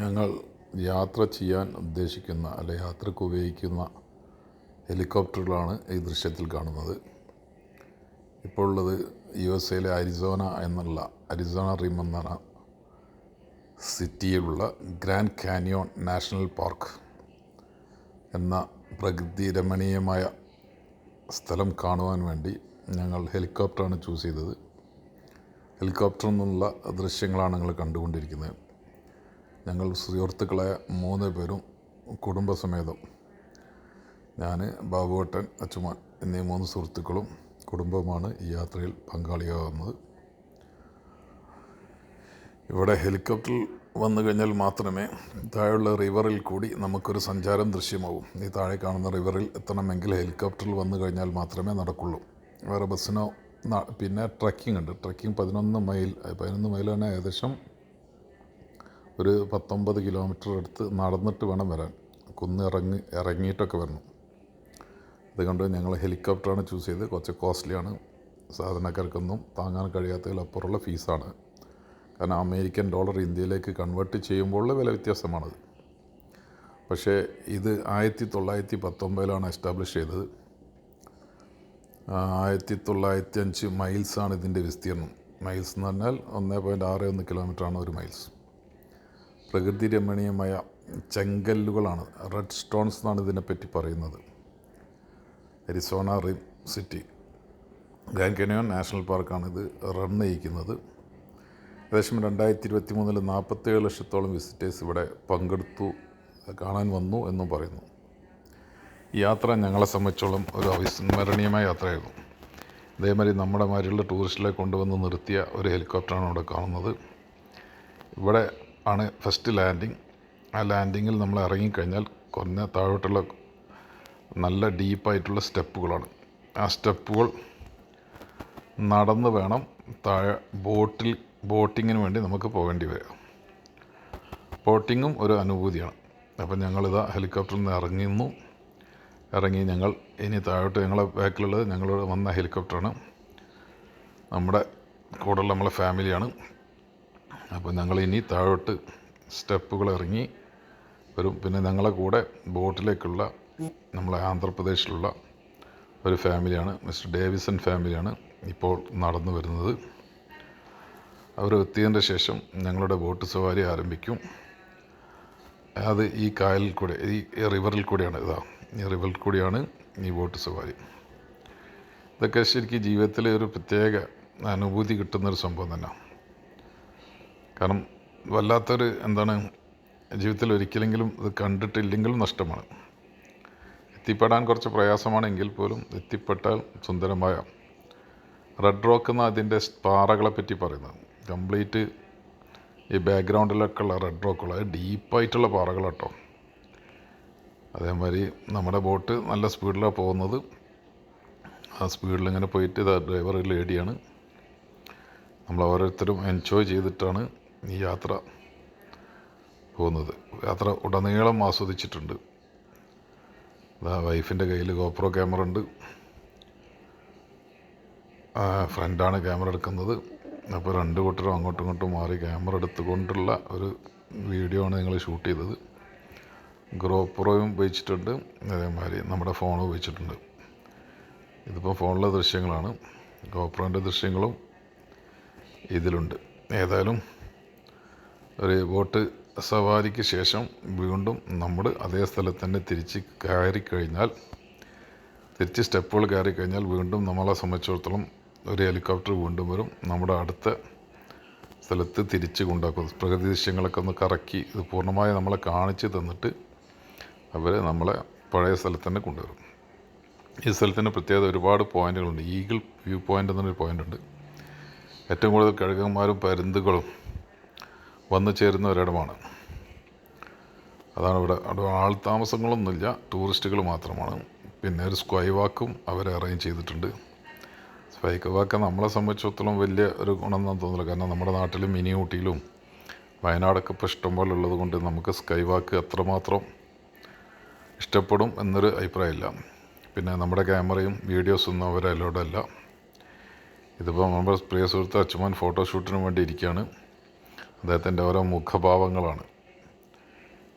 ഞങ്ങൾ യാത്ര ചെയ്യാൻ ഉദ്ദേശിക്കുന്ന അല്ലെ യാത്രയ്ക്ക് ഉപയോഗിക്കുന്ന ഹെലികോപ്റ്ററുകളാണ് ഈ ദൃശ്യത്തിൽ കാണുന്നത്. ഇപ്പോൾ ഉള്ളത് യു എസ് എയിലെ അരിസോന എന്നുള്ള അരിസോണ റിം എന്നാണ് സിറ്റിയിലുള്ള ഗ്രാൻഡ് കാനിയോൺ നാഷണൽ പാർക്ക് എന്ന പ്രകൃതി രമണീയമായ സ്ഥലം കാണുവാൻ വേണ്ടി ഞങ്ങൾ ഹെലികോപ്റ്ററാണ് ചൂസ് ചെയ്തത്. ഹെലികോപ്റ്ററിൽ നിന്നുള്ള ദൃശ്യങ്ങളാണ് ഞങ്ങൾ കണ്ടുകൊണ്ടിരിക്കുന്നത്. ഞങ്ങൾ സുഹൃത്തുക്കളായ മൂന്ന് പേരും കുടുംബസമേതം. ഞാൻ ബാബുവട്ടൻ അച്ചുമാൻ എന്നീ മൂന്ന് സുഹൃത്തുക്കളും കുടുംബമാണ് ഈ യാത്രയിൽ പങ്കാളിയാകുന്നത് ഇവിടെ ഹെലികോപ്റ്ററിൽ വന്നു കഴിഞ്ഞാൽ മാത്രമേ താഴെയുള്ള റിവറിൽ കൂടി നമുക്കൊരു സഞ്ചാരം ദൃശ്യമാവും. ഈ താഴെ കാണുന്ന റിവറിൽ എത്തണമെങ്കിൽ ഹെലികോപ്റ്ററിൽ വന്നു കഴിഞ്ഞാൽ മാത്രമേ നടക്കുള്ളൂ. വേറെ ബസ്സിനോ പിന്നെ ട്രക്കിംഗ് ഉണ്ട്. ട്രക്കിംഗ് പതിനൊന്ന് മൈൽ പതിനൊന്ന് തന്നെ ഏകദേശം ഒരു പത്തൊമ്പത് കിലോമീറ്റർ അടുത്ത് നടന്നിട്ട് വേണം വരാൻ. കുന്ന് ഇറങ്ങി ഇറങ്ങിയിട്ടൊക്കെ വരണം. അതുകൊണ്ട് ഞങ്ങൾ ഹെലികോപ്റ്ററാണ് ചൂസ് ചെയ്ത് കുറച്ച് കോസ്റ്റ്ലിയാണ്. സാധാരണക്കാർക്കൊന്നും താങ്ങാൻ കഴിയാത്തതിലപ്പുറമുള്ള ഫീസാണ്. കാരണം അമേരിക്കൻ ഡോളർ ഇന്ത്യയിലേക്ക് കൺവേർട്ട് ചെയ്യുമ്പോഴുള്ള വില വ്യത്യാസമാണത്. പക്ഷേ ഇത് ആയിരത്തി തൊള്ളായിരത്തി പത്തൊമ്പതിലാണ് എസ്റ്റാബ്ലിഷ് ചെയ്തത്. ആയിരത്തി തൊള്ളായിരത്തി അഞ്ച് മൈൽസാണ് ഇതിന്റെ വിസ്തീർണം മൈൽസ് എന്ന് പറഞ്ഞാൽ ഒന്ന് പോയിന്റ് ആറ് ഒന്ന് കിലോമീറ്ററാണ് ഒരു മൈൽസ്. പ്രകൃതി രമണീയമായ ചെങ്കല്ലുകളാണ്. റെഡ് സ്റ്റോൺസ് എന്നാണ് ഇതിനെപ്പറ്റി പറയുന്നത്. Arizona rim city Grand Canyon national പാർക്കാണ് ഇത് റൺ ചെയ്യിക്കുന്നത്. ഏകദേശം രണ്ടായിരത്തി ഇരുപത്തി മൂന്നിൽ നാൽപ്പത്തേഴ് ലക്ഷത്തോളം വിസിറ്റേഴ്സ് ഇവിടെ പങ്കെടുത്തു കാണാൻ വന്നു എന്നും പറയുന്നു. ഈ യാത്ര ഞങ്ങളെ സംബന്ധിച്ചോളം ഒരു അവിസ്മരണീയമായ യാത്രയായിരുന്നു. അതേമാതിരി നമ്മുടെ മാതിരിയുള്ള ടൂറിസ്റ്റിലെ കൊണ്ടുവന്ന് നിർത്തിയ ഒരു ഹെലികോപ്റ്ററാണ് ഇവിടെ കാണുന്നത്. ഇവിടെ ആണ് ഫസ്റ്റ് ലാൻഡിങ് ആ ലാൻഡിങ്ങിൽ നമ്മൾ ഇറങ്ങിക്കഴിഞ്ഞാൽ കുറഞ്ഞ താഴോട്ടുള്ള നല്ല ഡീപ്പായിട്ടുള്ള സ്റ്റെപ്പുകളാണ്. ആ സ്റ്റെപ്പുകൾ നടന്ന് വേണം താഴെ ബോട്ടിൽ ബോട്ടിങ്ങിന് വേണ്ടി നമുക്ക് പോകേണ്ടി വരിക. ബോട്ടിങ്ങും ഒരു അനുഭൂതിയാണ്. അപ്പം ഞങ്ങളിതാ ഹെലികോപ്റ്ററിൽ നിന്ന് ഇറങ്ങുന്നു. ഇറങ്ങി ഞങ്ങൾ ഇനി താഴോട്ട് ഞങ്ങളെ ബാക്കിലുള്ളത് ഞങ്ങളോട് വന്ന ഹെലികോപ്റ്ററാണ് നമ്മുടെ കൂടെയുള്ള നമ്മളെ ഫാമിലിയാണ് അപ്പോൾ ഞങ്ങൾ ഇനി താഴോട്ട് സ്റ്റെപ്പുകൾ ഇറങ്ങി വരും. പിന്നെ ഞങ്ങളെ കൂടെ ബോട്ടിലേക്കുള്ള നമ്മളെ ആന്ധ്രാപ്രദേശിലുള്ള ഒരു ഫാമിലിയാണ് മിസ്റ്റർ ഡേവിസൺ ഫാമിലിയാണ് ഇപ്പോൾ നടന്നു വരുന്നത്. അവർ എത്തിയതിന്റെ ശേഷം ഞങ്ങളുടെ ബോട്ട് സവാരി ആരംഭിക്കും. അത് ഈ കായലിൽ കൂടെ ഈ റിവറിൽ കൂടെയാണ് ഇതാ ഈ റിവറിൽ കൂടിയാണ് ഈ ബോട്ട് സവാരി. ഇതൊക്കെ ശരിക്കും ജീവിതത്തിലെ ഒരു പ്രത്യേക അനുഭൂതി കിട്ടുന്നൊരു സംഭവം തന്നെ. കാരണം വല്ലാത്തൊരു എന്താണ് ജീവിതത്തിൽ ഒരിക്കലെങ്കിലും ഇത് കണ്ടിട്ടില്ലെങ്കിലും നഷ്ടമാണ്. എത്തിപ്പെടാൻ കുറച്ച് പ്രയാസമാണെങ്കിൽ പോലും എത്തിപ്പെട്ടാൽ സുന്ദരമായ റെഡ് റോക്ക് എന്ന അതിന്റെ പാറകളെ പറ്റി പറയുന്നത്. കംപ്ലീറ്റ് ഈ ബാക്ക്ഗ്രൗണ്ടിലൊക്കെ ഉള്ള റെഡ് റോക്കുകൾ അത് ഡീപ്പായിട്ടുള്ള പാറകൾ കേട്ടോ അതേമാതിരി നമ്മുടെ ബോട്ട് നല്ല സ്പീഡിലാണ് പോകുന്നത്. ആ സ്പീഡിൽ ഇങ്ങനെ പോയിട്ട് ഇത് ഡ്രൈവർ ലേഡിയാണ്. നമ്മൾ ഓരോരുത്തരും എൻജോയ് ചെയ്തിട്ടാണ് ഈ യാത്ര പോകുന്നത്. യാത്ര ഉടനീളം ആസ്വദിച്ചിട്ടുണ്ട്. ഇതാ വൈഫിന്റെ കയ്യിൽ ഗോപ്രോ ക്യാമറ ഉണ്ട്. ഫ്രണ്ടാണ് ക്യാമറ എടുക്കുന്നത്. അപ്പോൾ രണ്ട് കൂട്ടരും അങ്ങോട്ടും ഇങ്ങോട്ടും മാറി ക്യാമറ എടുത്തുകൊണ്ടുള്ള ഒരു വീഡിയോ ആണ് ഞങ്ങൾ ഷൂട്ട് ചെയ്തത്. ഗ്രോപ്രോയും ഉപയോഗിച്ചിട്ടുണ്ട്. അതേമാതിരി നമ്മുടെ ഫോണും ഉപയോഗിച്ചിട്ടുണ്ട്. ഇതിപ്പോൾ ഫോണിലെ ദൃശ്യങ്ങളാണ്. ഗോപ്രോന്റെ ദൃശ്യങ്ങളും ഇതിലുണ്ട്. ഏതായാലും ഒരു ബോട്ട് സവാരിക്ക് ശേഷം വീണ്ടും നമ്മൾ അതേ സ്ഥലത്ത് തന്നെ തിരിച്ച് കയറി കഴിഞ്ഞാൽ തിരിച്ച് സ്റ്റെപ്പുകൾ കയറി കഴിഞ്ഞാൽ വീണ്ടും നമ്മളെ സംബന്ധിച്ചിടത്തോളം ഒരു ഹെലികോപ്റ്റർ വീണ്ടും വരും. നമ്മുടെ അടുത്ത സ്ഥലത്ത് തിരിച്ച് കൊണ്ടാക്കും പ്രകൃതി ദൃശ്യങ്ങളൊക്കെ ഒന്ന് കറക്കി ഇത് പൂർണമായി നമ്മളെ കാണിച്ച് തന്നിട്ട് അവർ നമ്മളെ പഴയ സ്ഥലത്ത് തന്നെ കൊണ്ടുവരും. ഈ സ്ഥലത്തിന്റെ പ്രത്യേകത ഒരുപാട് പോയിന്റുകളുണ്ട്. ഈഗിൾ വ്യൂ പോയിന്റ് എന്നൊരു പോയിന്റ് ഉണ്ട് ഏറ്റവും കൂടുതൽ കഴുകന്മാരും പരുന്തുകളും വന്നു ചേരുന്ന ഒരിടമാണ്. അതാണ് ഇവിടെ അവിടെ ആൾ താമസങ്ങളൊന്നുമില്ല ടൂറിസ്റ്റുകൾ മാത്രമാണ്. പിന്നെ ഒരു സ്ക്വൈ വാക്കും അവർ അറേഞ്ച് ചെയ്തിട്ടുണ്ട്. സ്ക്വൈ വാക്ക് നമ്മളെ സംബന്ധിച്ചിടത്തോളം വലിയ ഒരു ഗുണമെന്നാണ് തോന്നുന്നത്. കാരണം നമ്മുടെ നാട്ടിലും മിനി ഊട്ടിയിലും വയനാടൊക്കെ ഇപ്പോൾ ഇഷ്ടംപോലെ ഉള്ളത് കൊണ്ട് നമുക്ക് സ്കൈ വാക്ക് അത്രമാത്രം ഇഷ്ടപ്പെടും എന്നൊരു അഭിപ്രായമില്ല. പിന്നെ നമ്മുടെ ക്യാമറയും വീഡിയോസൊന്നും അല്ല ഇതിപ്പോൾ നമ്മുടെ പ്രിയ സുഹൃത്ത് അച്ഛമാൻ ഫോട്ടോഷൂട്ടിന് വേണ്ടി ഇരിക്കുകയാണ്. അദ്ദേഹത്തിന്റെ ഓരോ മുഖഭാവങ്ങളാണ്.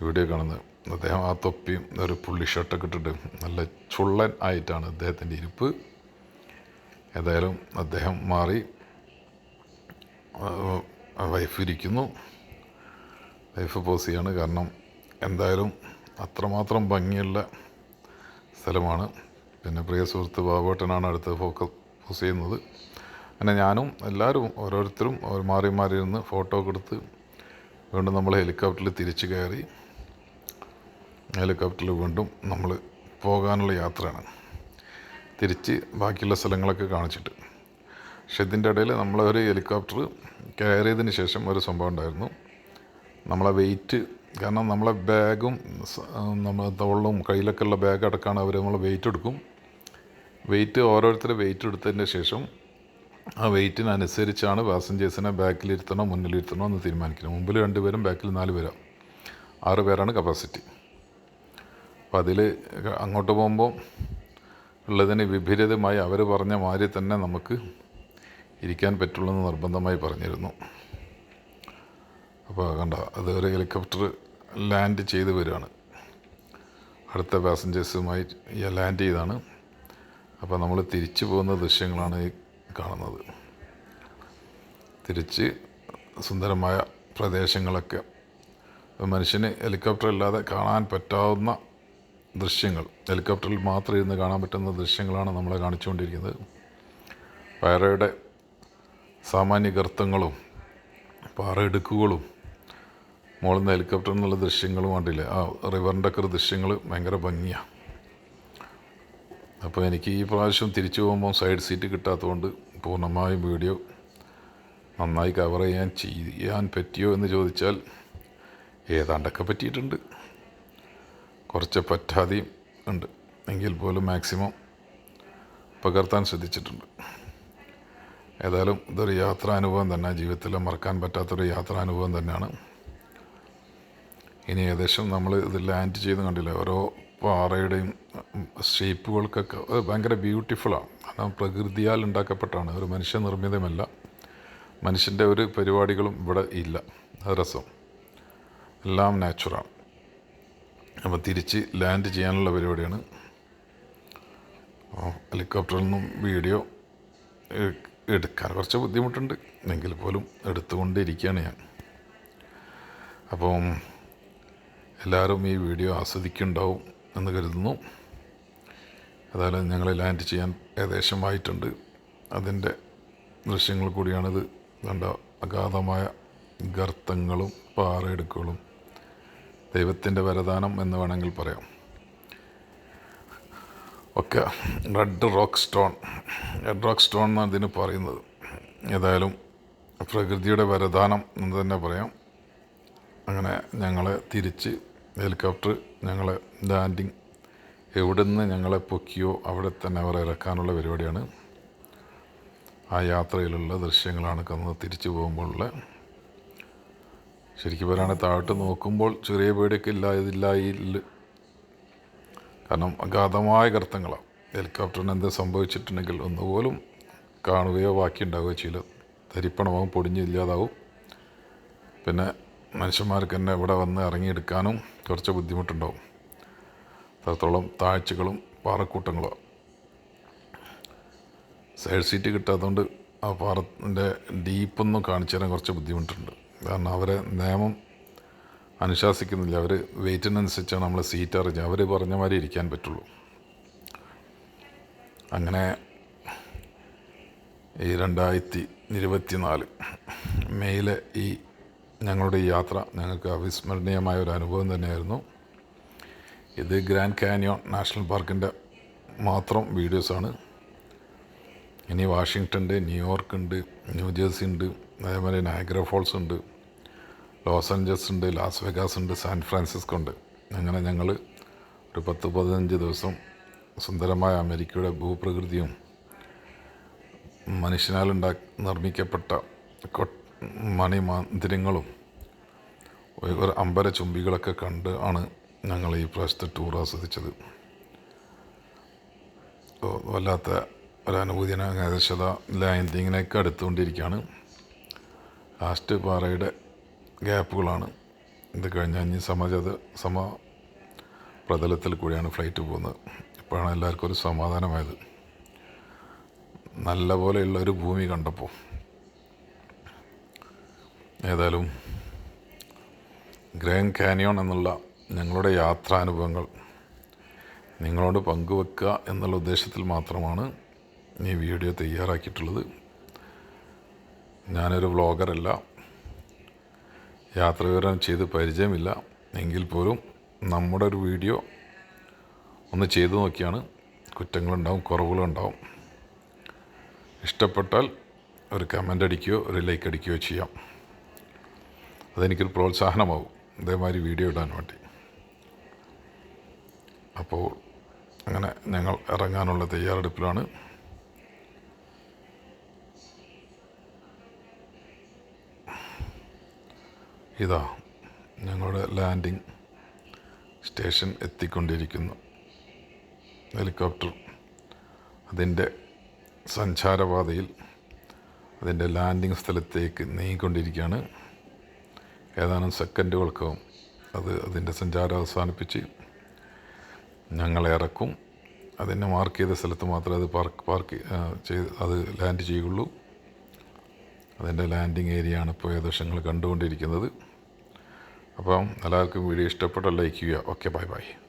ഇവിടെ കാണുന്നത്. അദ്ദേഹം ആ തൊപ്പിയും ഒരു പുള്ളി ഷർട്ടൊക്കെ ഇട്ടിട്ട് നല്ല ചുള്ളൻ ആയിട്ടാണ് അദ്ദേഹത്തിന്റെ ഇരിപ്പ്. ഏതായാലും അദ്ദേഹം മാറി. വൈഫ് ഇരിക്കുന്നു. വൈഫ് പോസ് ചെയ്യാണ്. കാരണം എന്തായാലും അത്രമാത്രം ഭംഗിയുള്ള സ്ഥലമാണ്. പിന്നെ പ്രിയ സുഹൃത്ത് ബാബേട്ടനാണ് അടുത്ത് ഫോക്കസ് ചെയ്യുന്നത്. അങ്ങനെ ഞാനും എല്ലാവരും ഓരോരുത്തരും മാറി മാറി ഇരുന്ന് ഫോട്ടോ ഒക്കെ എടുത്ത് വീണ്ടും നമ്മൾ ഹെലികോപ്റ്ററിൽ തിരിച്ചു കയറി ഹെലികോപ്റ്ററിൽ വീണ്ടും നമ്മൾ പോകാനുള്ള യാത്രയാണ്. തിരിച്ച് ബാക്കിയുള്ള സ്ഥലങ്ങളൊക്കെ കാണിച്ചിട്ട്. പക്ഷെ ഇതിന്റെ ഇടയിൽ നമ്മളൊരു ഹെലികോപ്റ്റർ കയറിയതിന് ശേഷം ഒരു സംഭവം ഉണ്ടായിരുന്നു. നമ്മളെ വെയിറ്റ് കാരണം നമ്മളെ ബാഗും നമ്മൾ തോളും കയ്യിലൊക്കെ ഉള്ള ബാഗ് അടക്കാണ് അവർ നമ്മൾ വെയിറ്റ് എടുക്കും. വെയിറ്റ് ഓരോരുത്തർ വെയിറ്റ് എടുത്തതിന് ശേഷം ആ വെയിറ്റിനനുസരിച്ചാണ് പാസഞ്ചേഴ്സിനെ ബാക്കിലിരുത്തണോ മുന്നിലിരുത്തണോ എന്ന് തീരുമാനിക്കുന്നത്. മുമ്പിൽ രണ്ട് പേരും ബാക്കിൽ നാല് പേരാണ് ആറ് പേരാണ് കപ്പാസിറ്റി അപ്പം അതിൽ അങ്ങോട്ട് പോകുമ്പോൾ ഉള്ളതിന് വിപരീതമായി അവർ പറഞ്ഞ മാതിരി തന്നെ നമുക്ക് ഇരിക്കാൻ പറ്റുള്ളൂ എന്ന് നിർബന്ധമായി പറഞ്ഞിരുന്നു. അപ്പോൾ കണ്ട അത് ഒരു ഹെലികോപ്റ്റർ ലാൻഡ് ചെയ്ത് വരികയാണ്. അടുത്ത പാസഞ്ചേഴ്സുമായി ലാൻഡ് ചെയ്താണ്. അപ്പോൾ നമ്മൾ തിരിച്ചു പോകുന്ന ദൃശ്യങ്ങളാണ് ഈ കാണുന്നത്. തിരിച്ച് സുന്ദരമായ പ്രദേശങ്ങളൊക്കെ മനുഷ്യന് ഹെലികോപ്റ്റർ ഇല്ലാതെ കാണാൻ പറ്റാവുന്ന ദൃശ്യങ്ങൾ ഹെലികോപ്റ്ററിൽ മാത്രം ഇരുന്ന് കാണാൻ പറ്റുന്ന ദൃശ്യങ്ങളാണ് നമ്മളെ കാണിച്ചുകൊണ്ടിരിക്കുന്നത്. പാറയുടെ സാമാന്യ ഗർത്തങ്ങളും പാറയിടുക്കുകളും മുകളിൽ നിന്ന് ഹെലികോപ്റ്ററിൽ നിന്നുള്ള ദൃശ്യങ്ങളും കണ്ടില്ലേ? ആ റിവറിന്റെ ഒക്കെ ദൃശ്യങ്ങൾ ഭയങ്കര ഭംഗിയാണ് അപ്പോൾ എനിക്ക് ഈ പ്രാവശ്യം തിരിച്ചു പോകുമ്പോൾ സൈഡ് സീറ്റ് കിട്ടാത്തതുകൊണ്ട് പൂർണമായും വീഡിയോ നന്നായി കവർ ചെയ്യാൻ ചെയ്യാൻ പറ്റിയോ എന്ന് ചോദിച്ചാൽ ഏതാണ്ടൊക്കെ പറ്റിയിട്ടുണ്ട്. കുറച്ച് പറ്റാതെയും ഉണ്ട്. എങ്കിൽ പോലും മാക്സിമം പകർത്താൻ ശ്രദ്ധിച്ചിട്ടുണ്ട്. ഏതായാലും ഇതൊരു യാത്രാനുഭവം തന്നെ. ജീവിതത്തിൽ മറക്കാൻ പറ്റാത്തൊരു യാത്രാനുഭവം തന്നെയാണ്. ഇനി ഏകദേശം നമ്മൾ ഇത് ലാൻഡ് ചെയ്ത് കണ്ടില്ലേ? ഓരോ പാറയുടെയും ഷേപ്പുകൾക്കൊക്കെ അത് ഭയങ്കര ബ്യൂട്ടിഫുള്ളാണ് കാരണം പ്രകൃതിയാൽ ഉണ്ടാക്കപ്പെട്ടാണ്. ഒരു മനുഷ്യ നിർമ്മിതമല്ല. മനുഷ്യന്റെ ഒരു പരിപാടികളും ഇവിടെ ഇല്ല. അത് രസം. എല്ലാം നാച്ചുറാണ് അപ്പോൾ തിരിച്ച് ലാൻഡ് ചെയ്യാനുള്ള പരിപാടിയാണ്. ഹെലികോപ്റ്ററിൽ നിന്നും വീഡിയോ എടുക്കാൻ കുറച്ച് ബുദ്ധിമുട്ടുണ്ട്. എങ്കിൽ പോലും എടുത്തുകൊണ്ടിരിക്കുകയാണ് ഞാൻ. അപ്പം എല്ലാവരും ഈ വീഡിയോ ആസ്വദിക്കുന്നുണ്ടാവും എന്ന് കരുതുന്നു. അതായത് ഞങ്ങൾ ലാൻഡ് ചെയ്യാൻ ഏകദേശം ആയിട്ടുണ്ട്. അതിന്റെ ദൃശ്യങ്ങൾ കൂടിയാണിത്. കണ്ട അഗാധമായ ഗർത്തങ്ങളും പാറയിടുക്കുകളും. ദൈവത്തിന്റെ വരദാനം എന്ന് വേണമെങ്കിൽ പറയാം. ഒക്കെ red rock stone. Red rock stone എന്നാണ് ഇതിന് പറയുന്നത്. ഏതായാലും പ്രകൃതിയുടെ വരദാനം എന്ന് തന്നെ പറയാം. അങ്ങനെ ഞങ്ങളെ തിരിച്ച് ഹെലികോപ്റ്റർ ഞങ്ങളെ ലാൻഡിങ് എവിടെ നിന്ന് ഞങ്ങളെ പൊക്കിയോ അവിടെ തന്നെ അവരെ ഇറക്കാനുള്ള പരിപാടിയാണ്. ആ യാത്രയിലുള്ള ദൃശ്യങ്ങളാണ് കന്ന് തിരിച്ചു പോകുമ്പോഴുള്ള. ശരിക്കും പറയുകയാണെങ്കിൽ താഴോട്ട് നോക്കുമ്പോൾ ചെറിയ പേടിയൊക്കെ ഇല്ല ഇതില്ലായില്ല കാരണം അഗാധമായ ഗർത്തങ്ങളാണ് ഹെലികോപ്റ്ററിന് എന്ത് സംഭവിച്ചിട്ടുണ്ടെങ്കിൽ ഒന്നുപോലും കാണുകയോ ബാക്കി ഉണ്ടാവുകയോ ചെയ്യില്ല തരിപ്പണമാവും പൊടിഞ്ഞില്ലാതാവും പിന്നെ മനുഷ്യന്മാർക്ക് തന്നെ ഇവിടെ വന്ന് ഇറങ്ങിയെടുക്കാനും കുറച്ച് ബുദ്ധിമുട്ടുണ്ടാവും. അത്രത്തോളം താഴ്ചകളും പാറക്കൂട്ടങ്ങളും. സൈഡ് സീറ്റ് കിട്ടാത്തതുകൊണ്ട് ആ പാറത്തിന്റെ ഡീപ്പൊന്നും കാണിച്ചു തരാൻ കുറച്ച് ബുദ്ധിമുട്ടുണ്ട്. കാരണം അവരെ നിയമം അനുശാസിക്കുന്നില്ല. അവർ വെയിറ്റിനനുസരിച്ചാണ് നമ്മൾ സീറ്റ് അറിഞ്ഞ് അവർ പറഞ്ഞ മാതിരി ഇരിക്കാൻ പറ്റുള്ളൂ. അങ്ങനെ ഈ രണ്ടായിരത്തി ഇരുപത്തി നാല് മെയ്യിലെ ഈ ഞങ്ങളുടെ ഈ യാത്ര ഞങ്ങൾക്ക് അവിസ്മരണീയമായ ഒരു അനുഭവം തന്നെയായിരുന്നു. ഇത് ഗ്രാൻഡ് കാനിയോൺ നാഷണൽ പാർക്കിന്റെ മാത്രം വീഡിയോസാണ്. ഇനി വാഷിങ്ടൺ ഉണ്ട് ന്യൂയോർക്ക് ഉണ്ട് ന്യൂജേഴ്സി ഉണ്ട് അതേപോലെ നയഗ്ര ഫോൾസ് ഉണ്ട് ലോസ് ആഞ്ചൽസ് ഉണ്ട് ലാസ് വെഗാസ് ഉണ്ട് സാൻ ഫ്രാൻസിസ്കോ ഉണ്ട് അങ്ങനെ ഞങ്ങൾ ഒരു പത്ത് പതിനഞ്ച് ദിവസം സുന്ദരമായ അമേരിക്കയുടെ ഭൂപ്രകൃതിയും മനുഷ്യനാൽ നിർമ്മിക്കപ്പെട്ട കൊ മണിമന്ദിരങ്ങളും ഒരു അമ്പല ചുംബികളൊക്കെ കണ്ട് ആണ് ഞങ്ങൾ ഈ പ്രാവശ്യത്തെ ടൂർ ആസ്വദിച്ചത്. വല്ലാത്ത ഒരനുഭൂതിയാണ് ഏകദേശത ലാൻഡിങ്ങിനൊക്കെ അടുത്തുകൊണ്ടിരിക്കുകയാണ് ലാസ്റ്റ് പാറയുടെ ഗ്യാപ്പുകളാണ് ഇത് കഴിഞ്ഞാൽ ഇനി സമജത സമ പ്രതലത്തിൽ കൂടിയാണ് ഫ്ലൈറ്റ് പോകുന്നത്. ഇപ്പോഴാണ് എല്ലാവർക്കും ഒരു സമാധാനമായത്. നല്ല പോലെയുള്ള ഒരു ഭൂമി കണ്ടപ്പോൾ. ഏതായാലും ഗ്രാൻഡ് കാനിയോൺ എന്നുള്ള ഞങ്ങളുടെ യാത്രാനുഭവങ്ങൾ നിങ്ങളോട് പങ്കുവെക്കുക എന്നുള്ള ഉദ്ദേശത്തിൽ മാത്രമാണ് ഈ വീഡിയോ തയ്യാറാക്കിയിട്ടുള്ളത്. ഞാനൊരു വ്ളോഗറല്ല. യാത്ര വിവരം ചെയ്ത് പരിചയമില്ല. എങ്കിൽ പോലും നമ്മുടെ ഒരു വീഡിയോ ഒന്ന് ചെയ്തു നോക്കിയാണ് കുറ്റങ്ങളുണ്ടാവും കുറവുകളുണ്ടാവും. ഇഷ്ടപ്പെട്ടാൽ ഒരു കമന്റ് അടിക്കുകയോ ഒരു ലൈക്ക് അടിക്കുകയോ ചെയ്യാം. അതെനിക്കൊരു പ്രോത്സാഹനമാവും. ഇതേമാതിരി വീഡിയോ ഇടാൻ വേണ്ടി. അപ്പോൾ അങ്ങനെ ഞങ്ങൾ ഇറങ്ങാനുള്ള തയ്യാറെടുപ്പിലാണ്. ഇതാ ഞങ്ങളുടെ ലാൻഡിംഗ് സ്റ്റേഷൻ എത്തിക്കൊണ്ടിരിക്കുന്നു. ഹെലികോപ്റ്റർ. അതിന്റെ സഞ്ചാരപാതയിൽ അതിന്റെ ലാൻഡിംഗ് സ്ഥലത്തേക്ക് നീങ്ങിക്കൊണ്ടിരിക്കുകയാണ്. ഏതാനും സെക്കൻഡുകൾക്കകം അത് അതിന്റെ സഞ്ചാരം അവസാനിപ്പിച്ച് ഞങ്ങളെ ഇറക്കും. അതിനെ മാർക്ക് ചെയ്ത സ്ഥലത്ത് മാത്രമേ അത് പാർക്ക് പാർക്ക് ചെയ്ത് അത് ലാൻഡ് ചെയ്യുള്ളൂ അതിന്റെ ലാൻഡിങ് ഏരിയ ആണ് ഇപ്പോൾ ഏകദേശം കണ്ടുകൊണ്ടിരിക്കുന്നത്. അപ്പം എല്ലാവർക്കും വീഡിയോ ഇഷ്ടപ്പെട്ട ലൈക്ക് ചെയ്യുക. Okay bye bye.